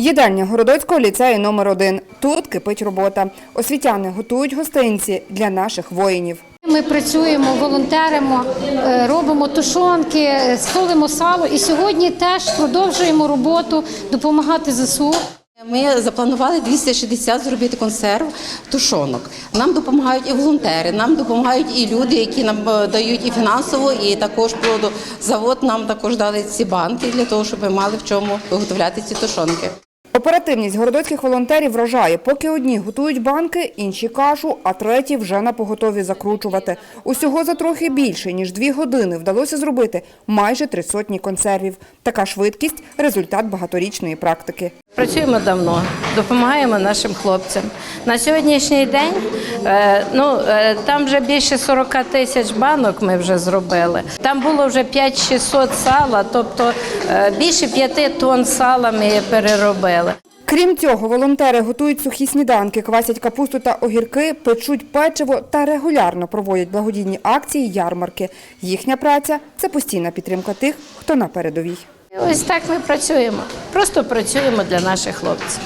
Їдальня Городоцького ліцею номер 1 Тут кипить робота. Освітяни готують гостинці для наших воїнів. Ми працюємо, волонтеримо, е, робимо тушонки, е, солимо сало. І сьогодні теж продовжуємо роботу допомагати ЗСУ. Ми запланували 260 зробити консерв тушонок. Нам допомагають і волонтери, нам допомагають і люди, які нам е, дають і фінансово, і також завод нам також дали ці банки для того, щоб ми мали в чому виготовляти ці тушонки. Оперативність городоцьких волонтерів вражає, поки одні готують банки, інші кашу, а треті вже на поготові закручувати. Усього за трохи більше, ніж дві години вдалося зробити майже три сотні консервів. Така швидкість – результат багаторічної практики. Працюємо давно, допомагаємо нашим хлопцям. На сьогоднішній день е, ну, е, там вже більше 40 тисяч банок ми вже зробили. Там було вже 5-600 сала, тобто більше п'яти тонн сала ми переробили. Крім цього, волонтери готують сухі сніданки, квасять капусту та огірки, печуть печиво та регулярно проводять благодійні акції, ярмарки. Їхня праця – це постійна підтримка тих, хто на передовій. Ось так ми працюємо. Просто працюємо для наших хлопців.